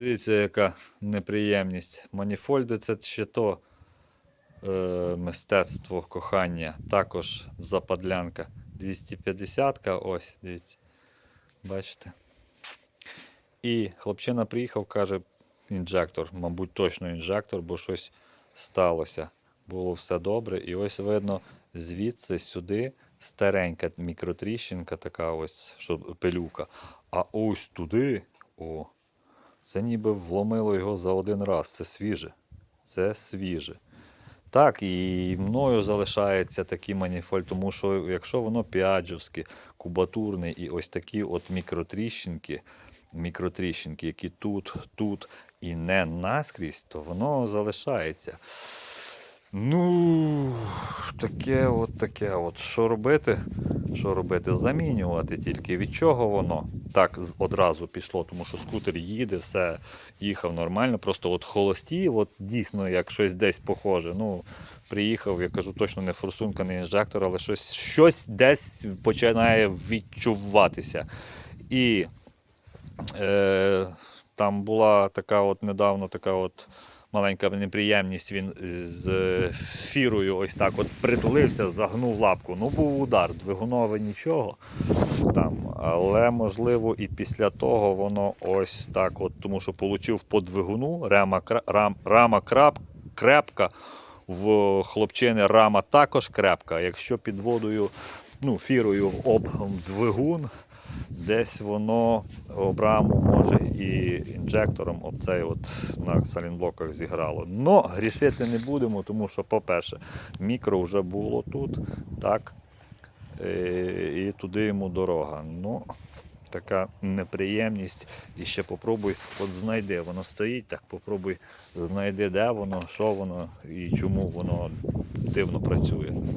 Дивіться, яка неприємність. Маніфольди це ще то е, мистецтво кохання. Також западлянка. 250-ка, ось, дивіться. Бачите? І хлопчина приїхав, каже, інжектор, мабуть, точно інжектор, бо щось сталося. Було все добре. І ось видно, звідси сюди старенька мікротріщинка, така ось, що пилюка. А ось туди, о, це ніби вломило його за один раз. Це свіже. Це свіже. Так, і мною залишається такий маніфоль, тому що якщо воно піаджовське, кубатурне і ось такі от мікротріщинки, мікротріщинки, які тут, тут і не наскрізь, то воно залишається. Ну, таке от таке от. Що робити? Що робити? Замінювати тільки. Від чого воно так одразу пішло, тому що скутер їде, все їхав нормально. Просто от холості, от дійсно як щось десь похоже. Ну, приїхав, я кажу, точно не форсунка, не інжектор, але щось, щось десь починає відчуватися. І е, там була така от недавно така от маленька неприємність. Він з фірою ось так от притулився, загнув лапку. Ну, був удар, двигунове нічого. Там, але можливо і після того воно ось так, от, тому що получив по двигуну, рама, рам, рама крап, крепка, в хлопчини рама також крепка. Якщо під водою, ну, фірою об двигун, десь воно об раму може і інжектором об цей от на салінблоках зіграло. Но грішити не будемо, тому що, по-перше, мікро вже було тут, так, е, і туди йому дорога. Ну, така неприємність. І ще попробуй, от знайди, воно стоїть, так попробуй знайди, де воно, що воно і чому воно дивно працює.